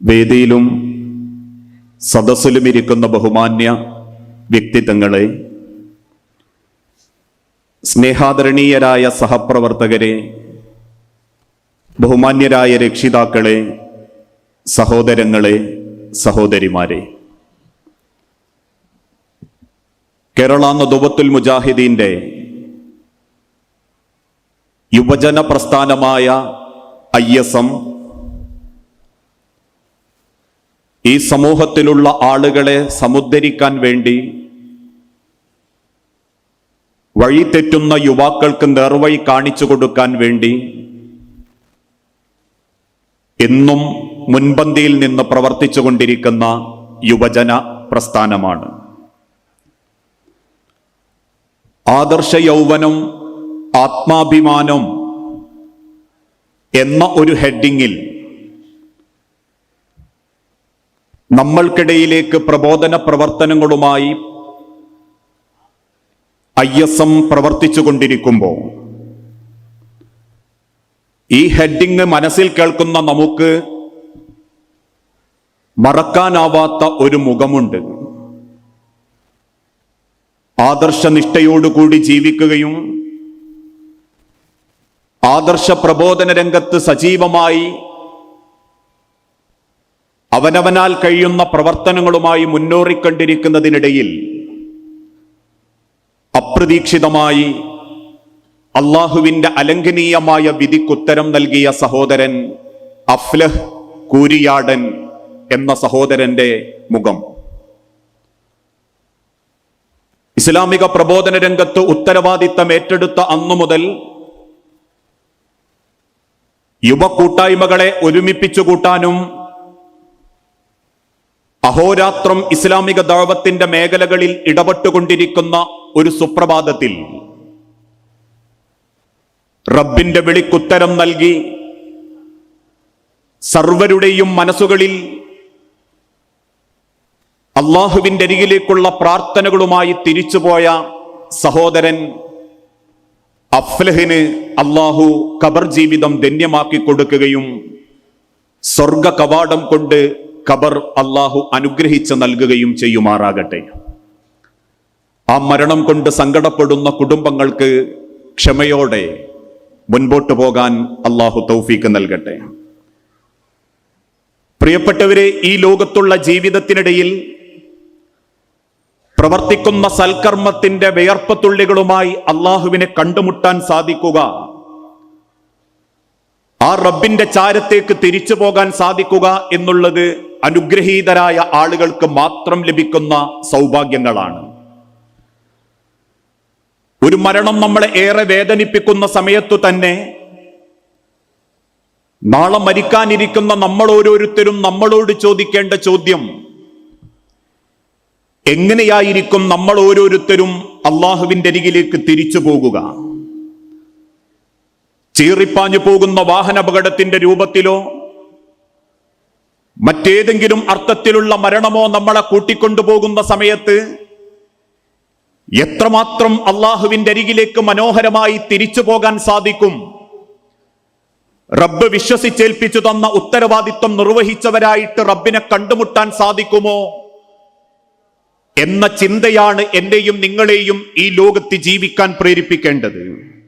വേദിയിലും സദസ്സിലും ഇരിക്കുന്ന ബഹുമാന്യ വ്യക്തിത്വങ്ങളെ സ്നേഹാദരണീയരായ സഹപ്രവർത്തകരെ ബഹുമാന്യരായ രക്ഷിതാക്കളെ സഹോദരങ്ങളെ സഹോദരിമാരെ. കേരള നദുബത്തുൽ മുജാഹിദീന്റെ യുവജന പ്രസ്ഥാനമായ ഐ എസ് എം ഈ സമൂഹത്തിലുള്ള ആളുകളെ സമുദ്ധരിക്കാൻ വേണ്ടി വഴി തെറ്റുന്ന യുവാക്കൾക്ക് നേർവഴി കാണിച്ചു കൊടുക്കാൻ വേണ്ടി എന്നും മുൻപന്തിയിൽ നിന്ന് പ്രവർത്തിച്ചു കൊണ്ടിരിക്കുന്ന യുവജന പ്രസ്ഥാനമാണ്. ആദർശ യൗവനം ആത്മാഭിമാനം എന്ന ഒരു ഹെഡിങ്ങിൽ നമ്മൾക്കിടയിലേക്ക് പ്രബോധന പ്രവർത്തനങ്ങളുമായി ഐ എസ് എം പ്രവർത്തിച്ചു കൊണ്ടിരിക്കുമ്പോൾ ഈ ഹെഡിങ് മനസ്സിൽ കേൾക്കുന്ന നമുക്ക് മറക്കാനാവാത്ത ഒരു മുഖമുണ്ട്. ആദർശനിഷ്ഠയോടുകൂടി ജീവിക്കുകയും ആദർശ പ്രബോധന രംഗത്ത് സജീവമായി അവനവനാൽ കഴിയുന്ന പ്രവർത്തനങ്ങളുമായി മുന്നോറിക്കണ്ടിരിക്കുന്നതിനിടയിൽ അപ്രതീക്ഷിതമായി അള്ളാഹുവിന്റെ അലംഘനീയമായ വിധിക്കുത്തരം നൽകിയ സഹോദരൻ അഫ്ലഹ് കൂരിയാടൻ എന്ന സഹോദരന്റെ മുഖം. ഇസ്ലാമിക പ്രബോധന രംഗത്ത് ഉത്തരവാദിത്തം ഏറ്റെടുത്ത അന്നു മുതൽ യുവ കൂട്ടായ്മകളെ ഒരുമിപ്പിച്ചു കൂട്ടാനും അഹോരാത്രം ഇസ്ലാമിക ദാവത്തിന്റെ മേഖലകളിൽ ഇടപെട്ടുകൊണ്ടിരിക്കുന്ന ഒരു സുപ്രഭാതത്തിൽ റബ്ബിന്റെ വിളിക്കുത്തരം നൽകി സർവരുടെയും മനസ്സുകളിൽ അള്ളാഹുവിന്റെ അരികിലേക്കുള്ള പ്രാർത്ഥനകളുമായി തിരിച്ചുപോയ സഹോദരൻ അഫ്ലഹിന് അള്ളാഹു കബർ ജീവിതം ധന്യമാക്കി കൊടുക്കുകയും സ്വർഗ കവാടം കൊണ്ട് ഖബർ അള്ളാഹു അനുഗ്രഹിച്ച് നൽകുകയും ചെയ്യുമാറാകട്ടെ. ആ മരണം കൊണ്ട് സങ്കടപ്പെടുന്ന കുടുംബങ്ങൾക്ക് ക്ഷമയോടെ മുൻപോട്ട് പോകാൻ അള്ളാഹു തൗഫീക്ക് നൽകട്ടെ. പ്രിയപ്പെട്ടവരെ ഈ ലോകത്തുള്ള ജീവിതത്തിനിടയിൽ പ്രവർത്തിക്കുന്ന സൽക്കർമ്മത്തിന്റെ വിയർപ്പത്തുള്ളികളുമായി അള്ളാഹുവിനെ കണ്ടുമുട്ടാൻ സാധിക്കുക ആ റബ്ബിന്റെ ചാരത്തേക്ക് തിരിച്ചു പോകാൻ സാധിക്കുക എന്നുള്ളത് അനുഗ്രഹീതരായ ആളുകൾക്ക് മാത്രം ലഭിക്കുന്ന സൗഭാഗ്യങ്ങളാണ്. ഒരു മരണം നമ്മളെ ഏറെ വേദനിപ്പിക്കുന്ന സമയത്തു തന്നെ നാളെ മരിക്കാനിരിക്കുന്ന നമ്മൾ ഓരോരുത്തരും നമ്മളോട് ചോദിക്കേണ്ട ചോദ്യം എങ്ങനെയായിരിക്കും നമ്മൾ ഓരോരുത്തരും അള്ളാഹുവിന്റെ അരികിലേക്ക് തിരിച്ചു പോകുക? ചീറിപ്പാഞ്ഞു പോകുന്ന വാഹനാപകടത്തിന്റെ രൂപത്തിലോ മറ്റേതെങ്കിലും അർത്ഥത്തിലുള്ള മരണമോ നമ്മളെ കൂട്ടിക്കൊണ്ടുപോകുന്ന സമയത്ത് എത്രമാത്രം അള്ളാഹുവിന്റെ അരികിലേക്ക് മനോഹരമായി തിരിച്ചു പോകാൻ സാധിക്കും? റബ്ബ് വിശ്വസിച്ചേൽപ്പിച്ചു തന്ന ഉത്തരവാദിത്വം നിർവഹിച്ചവരായിട്ട് റബ്ബിനെ കണ്ടുമുട്ടാൻ സാധിക്കുമോ? എന്ന ചിന്തയാണ് എന്റെയും നിങ്ങളെയും ഈ ലോകത്ത് ജീവിക്കാൻ പ്രേരിപ്പിക്കേണ്ടത്.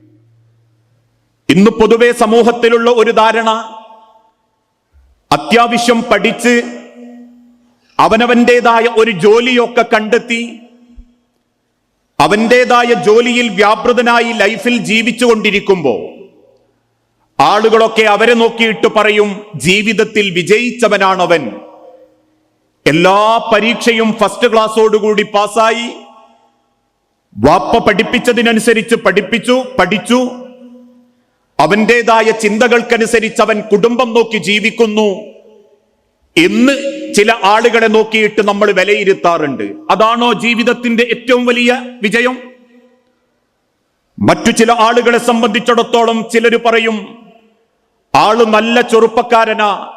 ഇന്ന് പൊതുവെ സമൂഹത്തിലുള്ള ഒരു ധാരണ അത്യാവശ്യം പഠിച്ച് അവനവന്റേതായ ഒരു ജോലിയൊക്കെ കണ്ടെത്തി അവന്റെതായ ജോലിയിൽ വ്യാപൃതനായി ലൈഫിൽ ജീവിച്ചു കൊണ്ടിരിക്കുമ്പോൾ ആളുകളൊക്കെ അവരെ നോക്കിയിട്ട് പറയും ജീവിതത്തിൽ വിജയിച്ചവനാണവൻ. എല്ലാ പരീക്ഷയും ഫസ്റ്റ് ക്ലാസ്സോടുകൂടി പാസ്സായി. വാപ്പ പഠിപ്പിച്ചതിനനുസരിച്ച് പഠിപ്പിച്ചു പഠിച്ചു. അവന്റേതായ ചിന്തകൾക്കനുസരിച്ച് അവൻ കുടുംബം നോക്കി ജീവിക്കുന്നു. എന്ന് ചില ആളുകളെ നോക്കിയിട്ട് നമ്മൾ വിലയിരുത്താറുണ്ട്. അതാണോ ജീവിതത്തിന്റെ ഏറ്റവും വലിയ വിജയം? മറ്റു ചില ആളുകളെ സംബന്ധിച്ചിടത്തോളം ചിലർ പറയും ആൾ നല്ല ചെറുപ്പക്കാരനാ.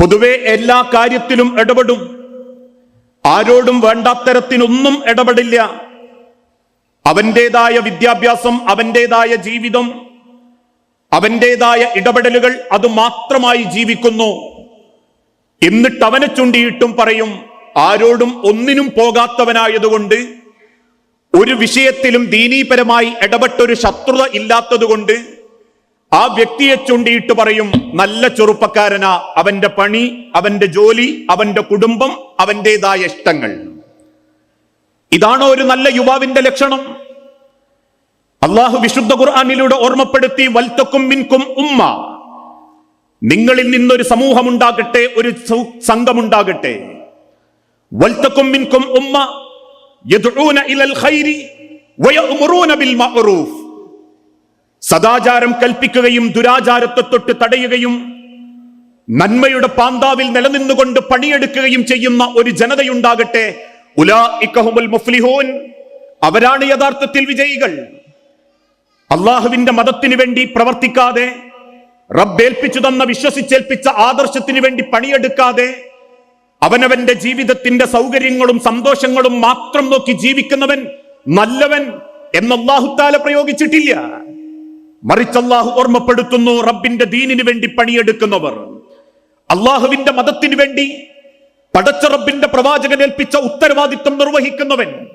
പൊതുവെ എല്ലാ കാര്യത്തിലും ഇടപെടും. ആരോടും വേണ്ടാത്തരത്തിനൊന്നും ഇടപെടില്ല. അവന്റെതായ വിദ്യാഭ്യാസം അവന്റെതായ ജീവിതം അവന്റേതായ ഇടപെടലുകൾ അത് മാത്രമായി ജീവിക്കുന്നു. എന്നിട്ട് അവനെ ചൂണ്ടിയിട്ടും പറയും ആരോടും ഒന്നിനും പോകാത്തവനായതുകൊണ്ട് ഒരു വിഷയത്തിലും ദീനീപരമായി ഇടപെട്ടൊരു ശത്രുത ഇല്ലാത്തതുകൊണ്ട് ആ വ്യക്തിയെ ചൂണ്ടിയിട്ട് പറയും നല്ല ചെറുപ്പക്കാരനാ അവന്റെ പണി അവന്റെ ജോലി അവന്റെ കുടുംബം അവന്റെതായ ഇഷ്ടങ്ങൾ. ഇതാണോ ഒരു നല്ല യുവാവിന്റെ ലക്ഷണം? അള്ളാഹു വിശുദ്ധ ഖുർആാനിലൂടെ ഓർമ്മപ്പെടുത്തി വൽത്തക്കും മിൻകും ഉമ്മ. നിങ്ങളിൽ നിന്നൊരു സമൂഹമുണ്ടാകട്ടെ ഒരു സംഘമുണ്ടാകട്ടെ. വൽത്തക്കും മിൻകും ഉമ്മ യദ്ഊന ഇലൽ ഖൈരി വയഅ്മുറൂന ബിൽ മഅറൂഫ്. സദാചാരം കൽപ്പിക്കുകയും ദുരാചാരത്തെ തൊട്ട് തടയുകയും നന്മയുടെ പാന്താവിൽ നിലനിന്നുകൊണ്ട് പണിയെടുക്കുകയും ചെയ്യുന്ന ഒരു ജനതയുണ്ടാകട്ടെ. ഉലാ ഇക്കഹുമുൽ മുഫ്ലിഹൂൻ. അവരാണ് യഥാർത്ഥത്തിൽ വിജയികൾ. അള്ളാഹുവിന്റെ മതത്തിന് വേണ്ടി പ്രവർത്തിക്കാതെ റബ്ബേൽപ്പിച്ചു തന്ന വിശ്വസിച്ചേൽപ്പിച്ച ആദർശത്തിന് വേണ്ടി പണിയെടുക്കാതെ അവനവന്റെ ജീവിതത്തിന്റെ സൗകര്യങ്ങളും സന്തോഷങ്ങളും മാത്രം നോക്കി ജീവിക്കുന്നവൻ നല്ലവൻ എന്ന് പ്രയോഗിച്ചിട്ടില്ല. മറിച്ച് അള്ളാഹു ഓർമ്മപ്പെടുത്തുന്നു റബ്ബിന്റെ ദീനിന് വേണ്ടി പണിയെടുക്കുന്നവർ. അള്ളാഹുവിന്റെ മതത്തിന് വേണ്ടി പടച്ച റബ്ബിന്റെ പ്രവാചകൻ ഏൽപ്പിച്ച ഉത്തരവാദിത്വം നിർവഹിക്കുന്നവൻ.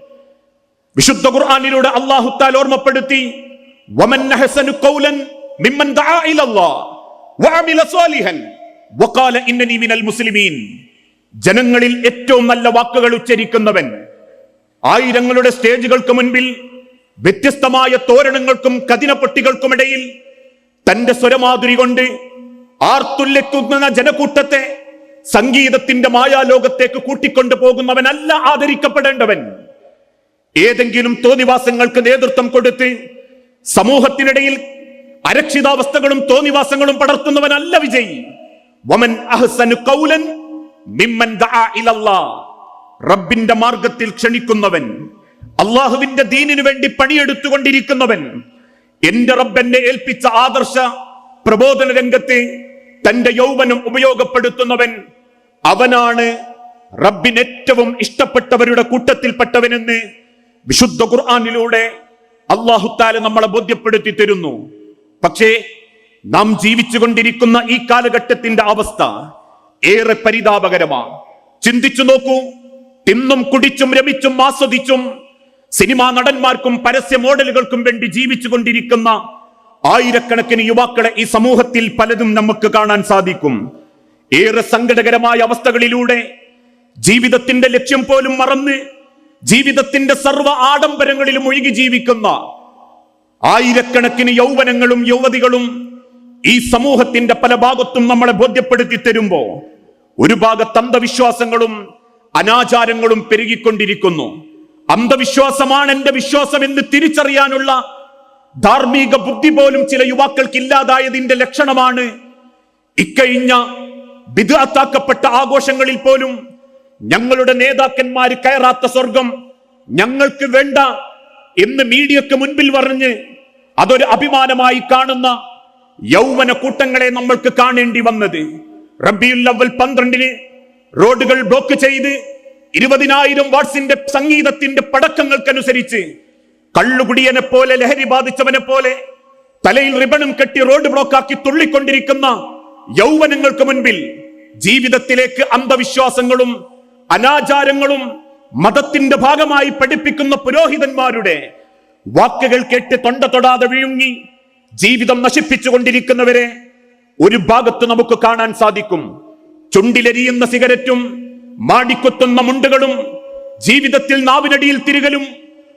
വിശുദ്ധ ഖുർആാനിലൂടെ അള്ളാഹുത്താൽ ഓർമ്മപ്പെടുത്തി ജനങ്ങളിൽ ഏറ്റവും നല്ല വാക്കുകൾ ഉച്ചരിക്കുന്നവൻ ആയിരങ്ങളുടെ സ്റ്റേജുകൾക്ക് മുൻപിൽ വ്യത്യസ്തമായ തോരണങ്ങൾക്കും കതിനപ്പൊട്ടികൾക്കുമിടയിൽ തന്റെ സ്വരമാധുരി കൊണ്ട് ആർത്തുല്യക്കുന്ന ജനക്കൂട്ടത്തെ സംഗീതത്തിന്റെ മായാലോകത്തേക്ക് കൂട്ടിക്കൊണ്ടു പോകുന്നവനല്ല ആദരിക്കപ്പെടേണ്ടവൻ. ഏതെങ്കിലും തോന്നിവാസങ്ങൾക്ക് നേതൃത്വം കൊടുത്ത് സമൂഹത്തിനിടയിൽ അരക്ഷിതാവസ്ഥകളും തോന്നിവാസങ്ങളും പടർത്തുന്നവനല്ല വിജയി. വമൻ അഹ്സനു ഖൗലൻ മിമ്മൻ റബ്ബിന്റെ മാർഗത്തിൽ ക്ഷണിക്കുന്നവൻ അള്ളാഹുവിന്റെ ദീനിനു വേണ്ടി പണിയെടുത്തുകൊണ്ടിരിക്കുന്നവൻ. എന്റെ റബ്ബെന്നെ ഏൽപ്പിച്ച ആദർശ പ്രബോധന രംഗത്ത് തന്റെ യൗവനം ഉപയോഗപ്പെടുത്തുന്നവൻ അവനാണ് റബ്ബിന് ഏറ്റവും ഇഷ്ടപ്പെട്ടവരുടെ കൂട്ടത്തിൽപ്പെട്ടവനെന്ന് വിശുദ്ധ ഖുർആാനിലൂടെ അള്ളാഹുത്താല നമ്മളെ ബോധ്യപ്പെടുത്തി തരുന്നു. പക്ഷേ നാം ജീവിച്ചുകൊണ്ടിരിക്കുന്ന ഈ കാലഘട്ടത്തിന്റെ അവസ്ഥ ഏറെ പരിതാപകരമാണ്. ചിന്തിച്ചു നോക്കൂ തിന്നും കുടിച്ചും രമിച്ചും ആസ്വദിച്ചും സിനിമാ നടന്മാർക്കും പരസ്യ മോഡലുകൾക്കും വേണ്ടി ജീവിച്ചു കൊണ്ടിരിക്കുന്ന ആയിരക്കണക്കിന് യുവാക്കളെ ഈ സമൂഹത്തിൽ പലതും നമുക്ക് കാണാൻ സാധിക്കും. ഏറെ സങ്കടകരമായ അവസ്ഥകളിലൂടെ ജീവിതത്തിന്റെ ലക്ഷ്യം പോലും മറന്ന് ജീവിതത്തിന്റെ സർവ ആഡംബരങ്ങളിലും ഒഴുകി ജീവിക്കുന്ന ആയിരക്കണക്കിന് യൗവനങ്ങളും യുവതികളും ഈ സമൂഹത്തിന്റെ പല ഭാഗത്തും നമ്മളെ ബോധ്യപ്പെടുത്തി തരുമ്പോ ഒരു ഭാഗത്ത് അന്ധവിശ്വാസങ്ങളും അനാചാരങ്ങളും പെരുകിക്കൊണ്ടിരിക്കുന്നു. അന്ധവിശ്വാസമാണ് എന്റെ വിശ്വാസം എന്ന് തിരിച്ചറിയാനുള്ള ധാർമ്മിക ബുദ്ധി പോലും ചില യുവാക്കൾക്ക് ഇല്ലാതായതിന്റെ ലക്ഷണമാണ് ഇക്കഴിഞ്ഞ വിധാത്താക്കപ്പെട്ട ആഘോഷങ്ങളിൽ പോലും ഞങ്ങളുടെ നേതാക്കന്മാർ കയറാത്ത സ്വർഗം ഞങ്ങൾക്ക് വേണ്ട എന്ന് മീഡിയക്ക് മുൻപിൽ പറഞ്ഞ് അതൊരു അഭിമാനമായി കാണുന്ന യൗവന കൂട്ടങ്ങളെ നമ്മൾക്ക് കാണേണ്ടി വന്നത്. റബിയുൽ അവൽ പന്ത്രണ്ടിന് റോഡുകൾ ബ്ലോക്ക് ചെയ്ത് ഇരുപതിനായിരം വാട്സിന്റെ സംഗീതത്തിന്റെ പടക്കങ്ങൾക്കനുസരിച്ച് കള്ളുകുടിയനെ പോലെ ലഹരി ബാധിച്ചവനെ പോലെ തലയിൽ റിബണും കെട്ടി റോഡ് ബ്ലോക്കാക്കി തുള്ളിക്കൊണ്ടിരിക്കുന്ന യൗവനങ്ങൾക്ക് മുൻപിൽ ജീവിതത്തിലേക്ക് അന്ധവിശ്വാസങ്ങളും അനാചാരങ്ങളും മതത്തിന്റെ ഭാഗമായി പഠിപ്പിക്കുന്ന പുരോഹിതന്മാരുടെ വാക്കുകൾ കേട്ട് തൊണ്ട തൊടാതെ വിഴുങ്ങി ജീവിതം നശിപ്പിച്ചു കൊണ്ടിരിക്കുന്നവരെ ഒരു ഭാഗത്ത് നമുക്ക് കാണാൻ സാധിക്കും. ചുണ്ടിലെരിയുന്ന സിഗരറ്റും മാടിക്കൊത്തുന്ന മുണ്ടുകളും ജീവിതത്തിൽ നാവിനടിയിൽ തിരികലും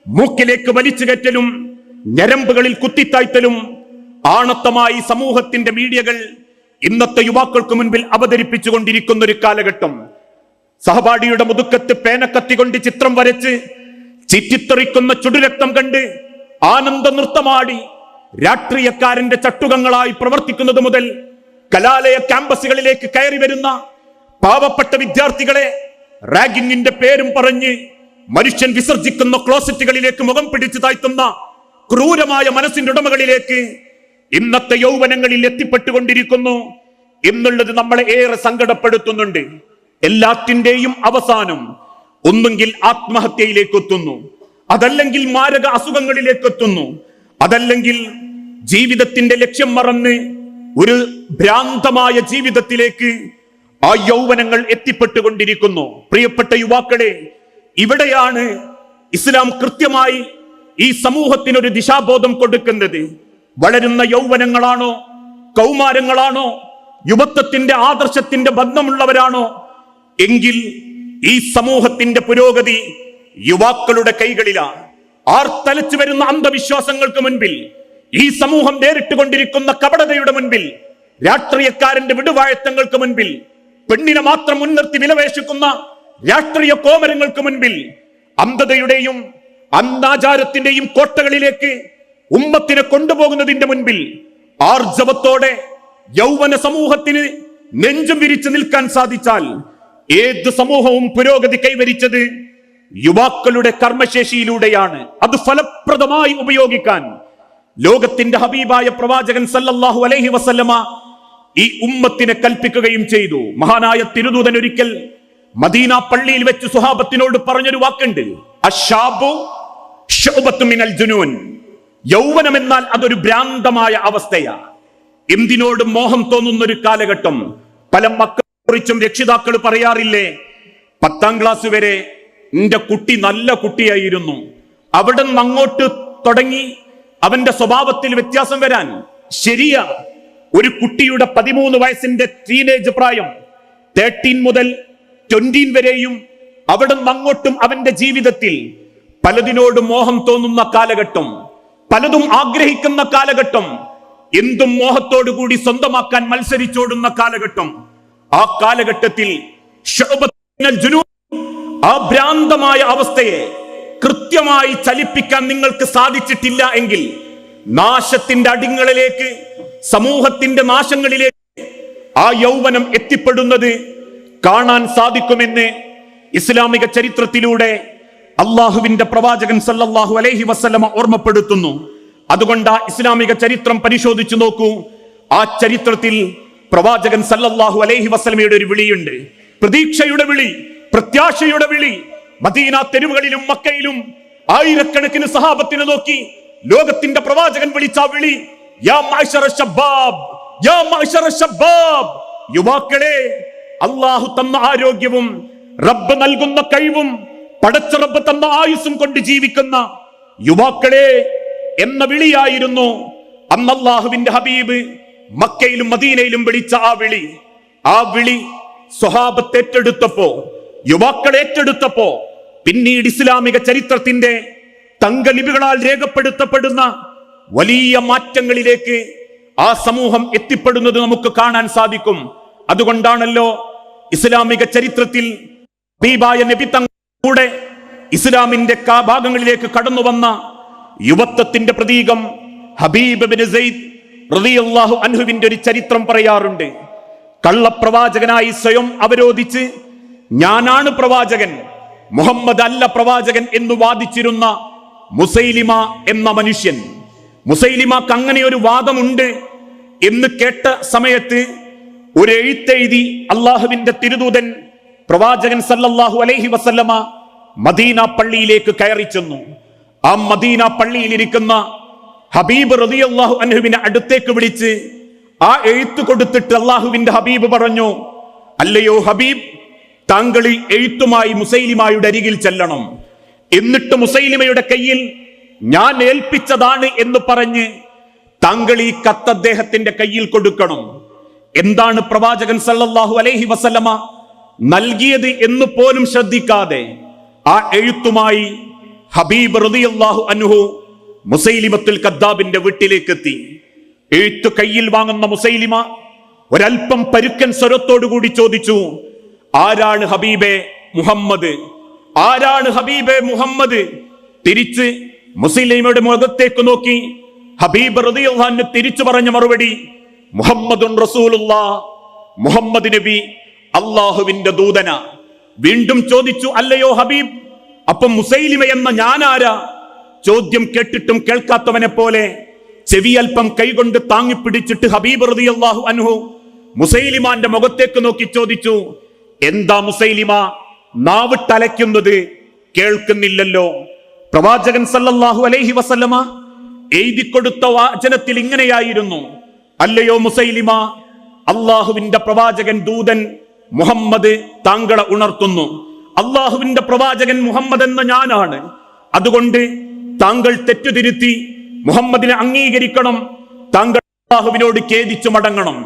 മൂക്കിലേക്ക് വലിച്ചു കയറ്റലും ഞരമ്പുകളിൽ കുത്തിത്തായ്ത്തലും ആണത്തമായി സമൂഹത്തിന്റെ മീഡിയകൾ ഇന്നത്തെ യുവാക്കൾക്ക് മുൻപിൽ അവതരിപ്പിച്ചുകൊണ്ടിരിക്കുന്ന ഒരു കാലഘട്ടം. സഹപാഠിയുടെ മുതുക്കത്ത് പേനക്കത്തി കൊണ്ട് ചിത്രം വരച്ച് ചിറ്റിത്തെറിക്കുന്ന ചുടുരക്തം കണ്ട് ആനന്ദ നൃത്തമാടി രാഷ്ട്രീയക്കാരന്റെ ചട്ടുകങ്ങളായി പ്രവർത്തിക്കുന്നത് മുതൽ കലാലയ ക്യാമ്പസുകളിലേക്ക് കയറി വരുന്ന പാവപ്പെട്ട വിദ്യാർത്ഥികളെ റാഗിങ്ങിന്റെ പേരും പറഞ്ഞ് മനുഷ്യൻ വിസർജിക്കുന്ന ക്ലോസറ്റുകളിലേക്ക് മുഖം പിടിച്ചു താഴ്ത്തുന്ന ക്രൂരമായ മനസ്സിന്റെ ഉടമകളിലേക്ക് ഇന്നത്തെ യൗവനങ്ങളിൽ എത്തിപ്പെട്ടുകൊണ്ടിരിക്കുന്നു. എന്നുള്ളത് നമ്മളെ ഏറെ സങ്കടപ്പെടുത്തുന്നുണ്ട്. എല്ലാത്തിന്റെയും അവസാനം ഒന്നുകിൽ ആത്മഹത്യയിലേക്ക് എത്തുന്നു അതല്ലെങ്കിൽ മാരക അസുഖങ്ങളിലേക്ക് എത്തുന്നു അതല്ലെങ്കിൽ ജീവിതത്തിന്റെ ലക്ഷ്യം മറന്ന് ഒരു ഭ്രാന്തമായ ജീവിതത്തിലേക്ക് ആ യൗവനങ്ങൾ എത്തിപ്പെട്ടുകൊണ്ടിരിക്കുന്നു. പ്രിയപ്പെട്ട യുവാക്കളെ ഇവിടെയാണ് ഇസ്ലാം കൃത്യമായി ഈ സമൂഹത്തിനൊരു ദിശാബോധം കൊടുക്കുന്നത്. വളരുന്ന യൗവനങ്ങളാണോ കൗമാരങ്ങളാണോ യുവത്വത്തിന്റെ ആദർശത്തിന്റെ ബന്ധമുള്ളവരാണോ എങ്കിൽ ഈ സമൂഹത്തിന്റെ പുരോഗതി യുവാക്കളുടെ കൈകളിലാണ്. ആർത്തലച്ചു വരുന്ന അന്ധവിശ്വാസങ്ങൾക്ക് മുൻപിൽ ഈ സമൂഹം നേരിട്ടുകൊണ്ടിരിക്കുന്ന കപടതയുടെ മുൻപിൽ രാഷ്ട്രീയക്കാരന്റെ വിടുവാഴത്തങ്ങൾക്ക് മുൻപിൽ പെണ്ണിനെ മാത്രം മുൻനിർത്തി വിലവേശിക്കുന്ന രാഷ്ട്രീയ കോമരങ്ങൾക്ക് മുൻപിൽ അന്ധതയുടെയും അന്താചാരത്തിന്റെയും കോട്ടകളിലേക്ക് ഉമ്മത്തിനെ കൊണ്ടുപോകുന്നതിന്റെ മുൻപിൽ ആർജവത്തോടെ യൗവന സമൂഹത്തിന് നെഞ്ചും വിരിച്ചു നിൽക്കാൻ സാധിച്ചാൽ ഏത് സമൂഹവും പുരോഗതി കൈവരിച്ചത് യുവാക്കളുടെ കർമ്മശേഷിയിലൂടെയാണ്. അത് ഫലപ്രദമായി ഉപയോഗിക്കാൻ ലോകത്തിന്റെ ഹബീബായ പ്രവാചകൻ സല്ലല്ലാഹു അലൈഹി വസല്ലമ ഈ ഉമ്മത്തിനെ കൽപ്പിക്കുകയും ചെയ്തു. മഹാനായ തിരുദൂതൻ ഒരിക്കൽ മദീന പള്ളിയിൽ വെച്ച് സുഹാബത്തിനോട് പറഞ്ഞൊരു വാക്കുണ്ട്. മിനൽ ജുനൂൻ. യൗവനം എന്നാൽ അതൊരു ഭ്രാന്തമായ അവസ്ഥയാണ് എന്തിനോട് മോഹം തോന്നുന്ന ഒരു കാലഘട്ടം പല മക്കളെ കുറിച്ചും രക്ഷിതാക്കൾ പറയാറില്ലേ? പത്താം ക്ലാസ് വരെ എന്റെ കുട്ടി നല്ല കുട്ടിയായിരുന്നു. അവിടെ നിന്ന് അങ്ങോട്ട് തുടങ്ങി അവന്റെ സ്വഭാവത്തിൽ വ്യത്യാസം വരാൻ ശരിയാ. ഒരു കുട്ടിയുടെ പതിമൂന്ന് വയസ്സിന്റെ ടീനേജ് പ്രായം തേർട്ടീൻ മുതൽ ട്വന്റീൻ വരെയും അവിടെ നിന്ന് അങ്ങോട്ടും അവന്റെ ജീവിതത്തിൽ പലതിനോട് മോഹം തോന്നുന്ന കാലഘട്ടം പലതും ആഗ്രഹിക്കുന്ന കാലഘട്ടം എന്തും മോഹത്തോടു കൂടി സ്വന്തമാക്കാൻ മത്സരിച്ചോടുന്ന കാലഘട്ടം. ആ കാലഘട്ടത്തിൽ അഭ്രാന്തമായ അവസ്ഥയെ കൃത്യമായി ചലിപ്പിക്കാൻ നിങ്ങൾക്ക് സാധിച്ചിട്ടില്ല എങ്കിൽ നാശത്തിന്റെ അടിങ്ങളിലേക്ക് സമൂഹത്തിന്റെ നാശങ്ങളിലേക്ക് ആ യൗവനം എത്തിപ്പെടുന്നത് കാണാൻ സാധിക്കുമെന്ന് ഇസ്ലാമിക ചരിത്രത്തിലൂടെ അള്ളാഹുവിന്റെ പ്രവാചകൻ സല്ലല്ലാഹു അലൈഹി വസല്ലമ ഓർമ്മപ്പെടുത്തുന്നു. അതുകൊണ്ട് ആ ഇസ്ലാമിക ചരിത്രം പരിശോധിച്ചു നോക്കൂ. ആ ചരിത്രത്തിൽ പ്രവാചകൻ സല്ലല്ലാഹു അലൈഹി വസല്ലമയുടെ ഒരു വിളിയുണ്ട്. പ്രതീക്ഷയുടെ വിളി പ്രത്യാശയുടെ വിളി മദീന തെരുവുകളിലും മക്കയിലും ആയിരക്കണക്കിന് സഹാബത്തിനെ നോക്കി ലോകത്തിന്റെ പ്രവാചകൻ വിളിച്ച വിളി യാ യാ യുവാക്കളെ അള്ളാഹു തന്ന ആരോഗ്യവും റബ്ബ് നൽകുന്ന കഴിവും പടച്ച റബ്ബ് തന്ന ആയുസ്സും കൊണ്ട് ജീവിക്കുന്ന യുവാക്കളെ എന്ന വിളിയായിരുന്നു അന്നല്ലാഹുവിന്റെ ഹബീബ്. മക്കയിലും മദീനയിലും വിളിച്ച ആ വിളി ആ വിളി സ്വഹാബത്ത് ഏറ്റെടുത്തപ്പോ യുവാക്കൾ ഏറ്റെടുത്തപ്പോ പിന്നീട് ഇസ്ലാമിക ചരിത്രത്തിന്റെ തങ്കലിപികളാൽ രേഖപ്പെടുത്തപ്പെടുന്ന വലിയ മാറ്റങ്ങളിലേക്ക് ആ സമൂഹം എത്തിപ്പെടുന്നത് നമുക്ക് കാണാൻ സാധിക്കും. അതുകൊണ്ടാണല്ലോ ഇസ്ലാമിക ചരിത്രത്തിൽ ഹബീബായ നബി ഇസ്ലാമിന്റെ ഭാഗങ്ങളിലേക്ക് കടന്നു വന്ന യുവത്വത്തിന്റെ പ്രതീകം ഹബീബ് ബിൻ സെയ്ദ് റളിയല്ലാഹു അൻഹുവിന്റെ ഒരു ചരിത്രം പറയാറുണ്ട്. കള്ളപ്രവാചകനായി സ്വയം അവരോധിച്ച് ഞാനാണ് പ്രവാചകൻ മുഹമ്മദ് അല്ല പ്രവാചകൻ എന്ന് വാദിച്ചിരുന്ന മുസൈലിമ എന്ന മനുഷ്യൻ. മുസൈലിമക്ക് അങ്ങനെ ഒരു വാദമുണ്ട് എന്ന് കേട്ട സമയത്ത് ഒരു എഴുത്തെഴുതി അള്ളാഹുവിന്റെ തിരുദൂതൻ പ്രവാചകൻ സല്ലല്ലാഹു അലൈഹി വസല്ലമ മദീന പള്ളിയിലേക്ക് കയറി ചെന്നു. ആ മദീന പള്ളിയിലിരിക്കുന്ന ഹബീബ് അള്ളാഹു അൻഹുവിനെ അടുത്തേക്ക് വിളിച്ച് ആ എഴുത്ത് കൊടുത്തിട്ട് അള്ളാഹുവിന്റെ ഹബീബ് പറഞ്ഞു അല്ലയോ ഹബീബ് താങ്കൾ ഈ എഴുത്തുമായി മുസൈലിമായുടെ അരികിൽ ചെല്ലണം. എന്നിട്ട് മുസൈലിമയുടെ കയ്യിൽ ഞാൻ ഏൽപ്പിച്ചതാണ് എന്ന് പറഞ്ഞ് താങ്കൾ ഈ കത്ത് അദ്ദേഹത്തിന്റെ കയ്യിൽ കൊടുക്കണം. എന്താണ് പ്രവാചകൻ സല്ലല്ലാഹു അലൈഹി വസല്ലമ നൽകിയത് എന്ന് പോലും ശ്രദ്ധിക്കാതെ ആ എഴുത്തുമായി ഹബീബ് റളിയല്ലാഹു അൻഹു മുസൈലിമത്തുൽ കദ്ദാബിന്റെ വീട്ടിലേക്ക് എത്തി എഴുത്ത് കയ്യിൽ വാങ്ങുന്ന മുസൈലിമ ഒരൽപ്പം പരുക്കൻ സ്വരത്തോടുകൂടി ചോദിച്ചു ആരാണ് ഹബീബെ മുഹമ്മദ്? ആരാണ് ഹബീബെ മുഹമ്മദ്? തിരിച്ച് മുസൈലിമയുടെ മുഖത്തേക്ക് നോക്കി. ഹബീബ് റളിയല്ലാഹു തിരിച്ചു പറഞ്ഞ മറുപടി മുഹമ്മദുൻ റസൂലുള്ള മുഹമ്മദ് നബി അള്ളാഹുവിന്റെ ദൂതന. വീണ്ടും ചോദിച്ചു അല്ലയോ ഹബീബ് അപ്പം മുസൈലിമ എന്ന ഞാനാരാ? ചോദ്യം കേട്ടിട്ടും കേൾക്കാത്തവനെ പോലെ ചെവി അല്പം കൈകൊണ്ട് താങ്ങിപ്പിടിച്ചിട്ട് ഹബീബ് റതിയാഹു അനുഹു മുസൈലിമാന്റെ മുഖത്തേക്ക് നോക്കി ചോദിച്ചു എന്താ മുസൈലിമ നാവിട്ടലയ്ക്കുന്നത് കേൾക്കുന്നില്ലല്ലോ? പ്രവാചകൻ സല്ലല്ലാഹു അലൈഹി വസല്ലമ എഴുതി കൊടുത്ത വാചനത്തിൽ ഇങ്ങനെയായിരുന്നു അല്ലയോ മുസൈലിമ അള്ളാഹുവിന്റെ പ്രവാചകൻ ദൂതൻ മുഹമ്മദ് താങ്കളെ ഉണർത്തുന്നു. അള്ളാഹുവിന്റെ പ്രവാചകൻ മുഹമ്മദ് എന്ന ഞാനാണ്. അതുകൊണ്ട് താങ്കൾ തെറ്റുതിരുത്തി മുഹമ്മദിനെ അംഗീകരിക്കണം. താങ്കൾ അള്ളാഹുവിനോട് ഖേദിച്ചു മടങ്ങണം.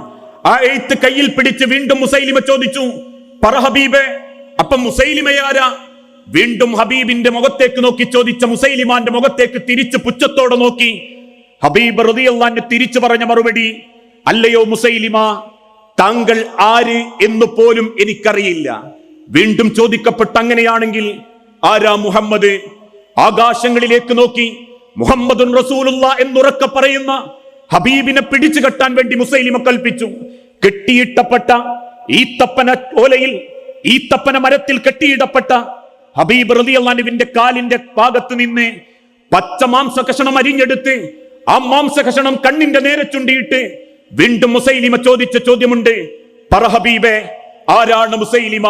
ആ എഴുത്ത് കയ്യിൽ പിടിച്ച് വീണ്ടും മുസൈലിമ ചോദിച്ചു പറ ഹബീബെ അപ്പൊ മുസൈലിമയാരാ വീണ്ടും ഹബീബിന്റെ മുഖത്തേക്ക് നോക്കി ചോദിച്ച മുസൈലിമാന്റെ മുഖത്തേക്ക് തിരിച്ചു പുച്ഛത്തോടെ നോക്കി. ഹബീബ് റതിയല്ലാന്റെ തിരിച്ചു പറഞ്ഞ മറുപടി അല്ലയോ മുസൈലിമ താങ്കൾ ആര് എന്ന് പോലും എനിക്കറിയില്ല. വീണ്ടും ചോദിക്കപ്പെട്ട അങ്ങനെയാണെങ്കിൽ ആരാ മുഹമ്മദ്? ആകാശങ്ങളിലേക്ക് നോക്കി മുഹമ്മദുൻ റസൂലുള്ള പറയുന്ന ഹബീബിനെ പിടിച്ചു കെട്ടാൻ വേണ്ടി മുസൈലിമ കൽപ്പിച്ചു. കെട്ടിയിട്ടപ്പെട്ട ഈത്തപ്പന ഓലയിൽ ഈത്തപ്പന മരത്തിൽ കെട്ടിയിടപ്പെട്ട ഹബീബ് റളിയല്ലാഹുവിന്റെ കാലിന്റെ ഭാഗത്ത് നിന്ന് പച്ച മാംസ കഷണം അരിഞ്ഞെടുത്ത് ആ മാംസ കഷണം കണ്ണിന്റെ നേരെ ചുണ്ടിയിട്ട് വീണ്ടും മുസൈലിമ ചോദിച്ച ചോദ്യമുണ്ട് പറ ഹബീബെ ആരാണ് മുസൈലിമ?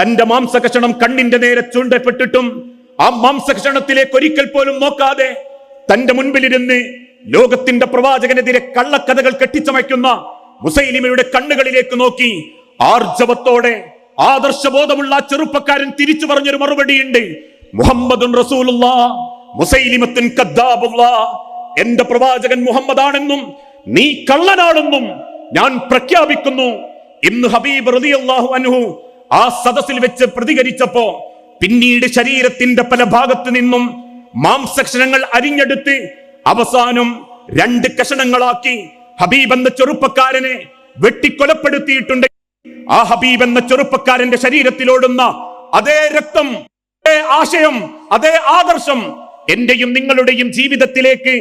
തന്റെ മാംസ കഷണം കണ്ണിന്റെ നേരെ ചൂണ്ടപ്പെട്ടിട്ടും ആ മാംസക്ഷണത്തിലേക്ക് ഒരിക്കൽ പോലും നോക്കാതെ തന്റെ മുൻപിലിരുന്ന് ലോകത്തിന്റെ പ്രവാചകനെതിരെ കള്ളക്കഥകൾ കെട്ടിച്ചമയ്ക്കുന്ന മുസൈലിമയുടെ കണ്ണുകളിലേക്ക് നോക്കി ആർജവത്തോടെ ആദർശബോധമുള്ള ആ ചെറുപ്പക്കാരൻ തിരിച്ചു പറഞ്ഞൊരു മറുപടിയുണ്ട്. മുഹമ്മദുൻ റസൂലുള്ള എന്റെ പ്രവാചകൻ മുഹമ്മദാണെന്നും നീ കള്ളനാണെന്നും ഞാൻ പ്രഖ്യാപിക്കുന്നു. ഇന്ന് ഹബീബ് റളിയല്ലാഹു അൻഹു ആ സദസ്സിൽ വെച്ച് പ്രതികരിച്ചപ്പോ പിന്നീട് ശരീരത്തിന്റെ പല ഭാഗത്തു നിന്നും മാംസക്ഷണങ്ങൾ അരിഞ്ഞെടുത്ത് അവസാനം രണ്ട് കഷണങ്ങളാക്കി ഹബീബ് എന്ന ചെറുപ്പക്കാരനെ വെട്ടിക്കൊലപ്പെടുത്തിയിട്ടുണ്ട്. ആ ഹബീബ് എന്ന ചെറുപ്പക്കാരന്റെ ശരീരത്തിലോടുന്ന അതേ രക്തം അതേ ആശയം അതേ ആദർശം എന്റെയും നിങ്ങളുടെയും ജീവിതത്തിലേക്ക്